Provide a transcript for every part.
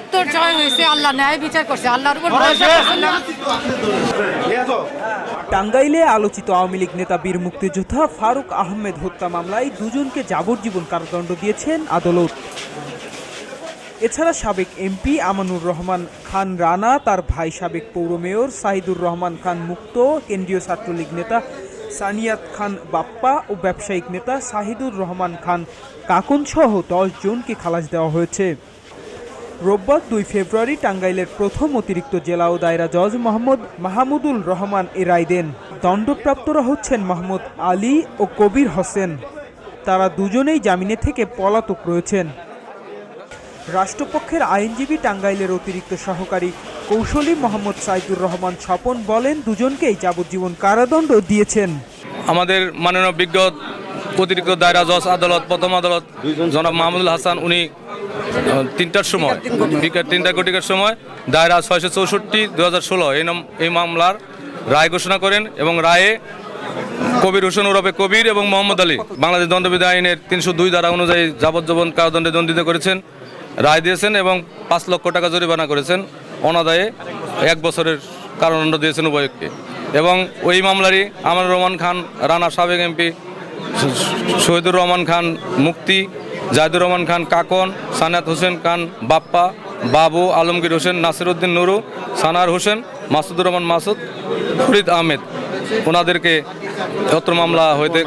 সত্যর জয় হয়েছে আল্লাহ ন্যায় বিচার করছে আল্লাহর উপর টাঙ্গাইলে আলোচিত আওয়ামী লীগ নেতা বীর মুক্তিযোদ্ধা ফারুক আহমেদ হত্যা মামলায় দুজনকে যাবজ্জীবন কারাদণ্ড দিয়েছেন আদালত। এছাড়া সাবেক এমপি আমানুর রহমান খান রানা তার ভাই সাবেক পৌর মেয়র সাহিদুর রহমান খান মুক্ত কেন্দ্রীয় ছাত্রলীগ নেতা সানিয়াত খান বাপ্পা ও ব্যবসায়িক নেতা সাহিদুর রহমান খান কাকুন সহ দশ জনকে খালাস দেওয়া হয়েছে। রোববার দুই ফেব্রুয়ারি টাঙ্গাইলের প্রথম অতিরিক্ত জেলা ও দায়রা জজ মোহাম্মদ মাহমুদুল রহমান এ রায় দেন। দণ্ডপ্রাপ্তরা হচ্ছেন মোহাম্মদ আলী ও কবির হোসেন। তারা দুজনেই জামিনে থেকে পলাতক রয়েছেন। রাষ্ট্রপক্ষের আইনজীবী টাঙ্গাইলের অতিরিক্ত সহকারী কৌশলী মোহাম্মদ সাইদুর রহমান স্বপন বলেন, দুজনকেই যাবজ্জীবন কারাদণ্ড দিয়েছেন। আমাদের মাননীয় বিজ্ঞ অতিরিক্ত দায়রা জজ আদালত, প্রথম আদালত, জনাব মাহমুদুল হাসান, উনি তিনটার সময়, বিকেল তিনটা কোটিকার সময় দায়রা ছয়শো চৌষট্টি দু হাজার ষোলো, এই নাম, এই মামলার রায় ঘোষণা করেন এবং রায়ে কবির হোসেন ওরফে কবির এবং মোহাম্মদ আলী বাংলাদেশ দণ্ডবিধি আইনের তিনশো দুই ধারা অনুযায়ী যাবজ্জীবন কারাদণ্ডে দণ্ডিত করেছেন, রায় দিয়েছেন এবং পাঁচ লক্ষ টাকা জরিমানা করেছেন। অনাদায়ে এক বছরের কারাদণ্ড দিয়েছেন উভয়কে। এবং ওই মামলারই আমার রহমান খান, রানা সাবেক এমপি শহীদুর রহমান খান মুক্তি, জাহিদুর রহমান খান কাকন সানাত হোসেন খান বাপ্পা, বাবু আলমগীর হোসেন নাসিরউদ্দিন নুরু, সানার হোসেন, মাসুদুর রহমান মাসুদ, ফরিদ আহমেদ। ওনাদেরকে অত্র মামলা হইতে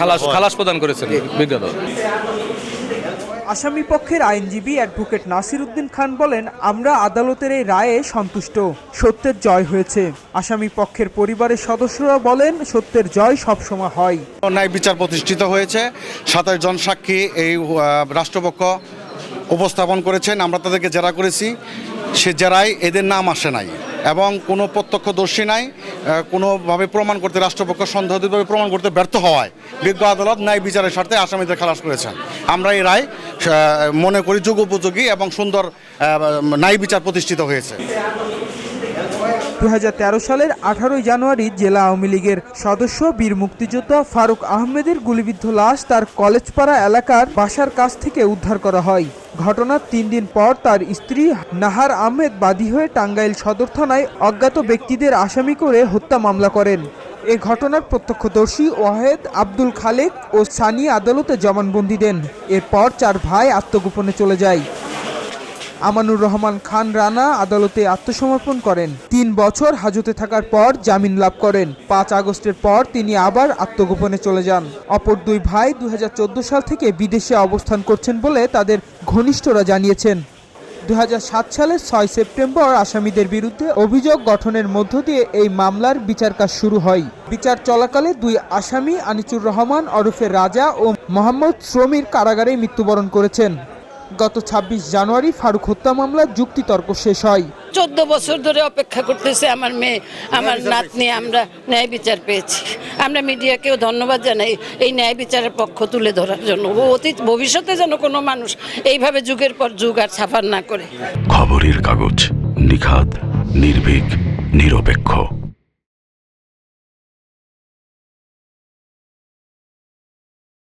খালাস খালাস প্রদান করেছেন বিজ্ঞত আসামি পক্ষের আইনজীবী অ্যাডভোকেট নাসির উদ্দিন খান বলেন, আমরা আদালতের এই রায়ে সন্তুষ্ট। সত্যের জয় হয়েছে। আসামি পক্ষের পরিবারের সদস্যরা বলেন, সত্যের জয় সবসময় হয়। ন্যায় বিচার প্রতিষ্ঠিত হয়েছে। সাতাশ জন সাক্ষী এই রাষ্ট্রপক্ষ উপস্থাপন করেছেন। আমরা তাদেরকে জেরা করেছি। সে জেরায় এদের নাম আসে নাই এবং কোনো প্রত্যক্ষদর্শী নাই। কোনোভাবে প্রমাণ করতে রাষ্ট্রপক্ষ সন্দেহভাবে প্রমাণ করতে ব্যর্থ হওয়ায় বিজ্ঞ আদালত ন্যায় বিচারের স্বার্থে আসামিদের খালাস করেছেন। আমরা এই রায় মনে করি যুগ উপযোগী এবং সুন্দর ন্যায় বিচার প্রতিষ্ঠিত হয়েছে। দু হাজার তেরো সালের আঠারোই জানুয়ারি জেলা আওয়ামী লীগের সদস্য বীর মুক্তিযোদ্ধা ফারুক আহমেদের গুলিবিদ্ধ লাশ তার কলেজপাড়া এলাকার বাসার কাছ থেকে উদ্ধার করা হয়। ঘটনার তিন দিন পর তার স্ত্রী নাহার আহমেদ বাদী হয়ে টাঙ্গাইল সদর থানায় অজ্ঞাত ব্যক্তিদের আসামি করে হত্যা মামলা করেন। এ ঘটনার প্রত্যক্ষদর্শী ওয়াহেদ আব্দুল খালেক ও সানি আদালতে জবানবন্দি দেন। এরপর চার ভাই আত্মগোপনে চলে যায়। আমানুর রহমান খান রানা আদালতে আত্মসমর্পণ করেন। তিন বছর হাজতে থাকার পর জামিন লাভ করেন। পাঁচ আগস্টের পর তিনি আবার আত্মগোপনে চলে যান। অপর দুই ভাই দু হাজার চোদ্দ সাল থেকে বিদেশে অবস্থান করছেন বলে তাদের ঘনিষ্ঠরা জানিয়েছেন। দু হাজার সাত সালের ছয় সেপ্টেম্বর আসামিদের বিরুদ্ধে অভিযোগ গঠনের মধ্য দিয়ে এই মামলার বিচার কাজ শুরু হয়। বিচার চলাকালে দুই আসামি আনিচুর রহমান ওরফে রাজা ও মোহাম্মদ শ্রমির কারাগারে মৃত্যুবরণ করেছেন। গত ২৬ জানুয়ারি ফারুক হত্যা মামলার যুক্তিতর্ক শেষ হয়। চোদ্দ বছর ধরে অপেক্ষা করতেছে আমার মেয়ে আমার নাতনি আমরা ন্যায় বিচার পেয়েছি। আমরা মিডিয়াকেও ধন্যবাদ জানাই এই ন্যায় বিচারের পক্ষ তুলে ধরার জন্য। ও অতীত ভবিষ্যতে যেন কোনো মানুষ এইভাবে যুগের পর যুগ আর ছাপার না করে। খবরের কাগজ নিখাদ নির্ভীক নিরপেক্ষ।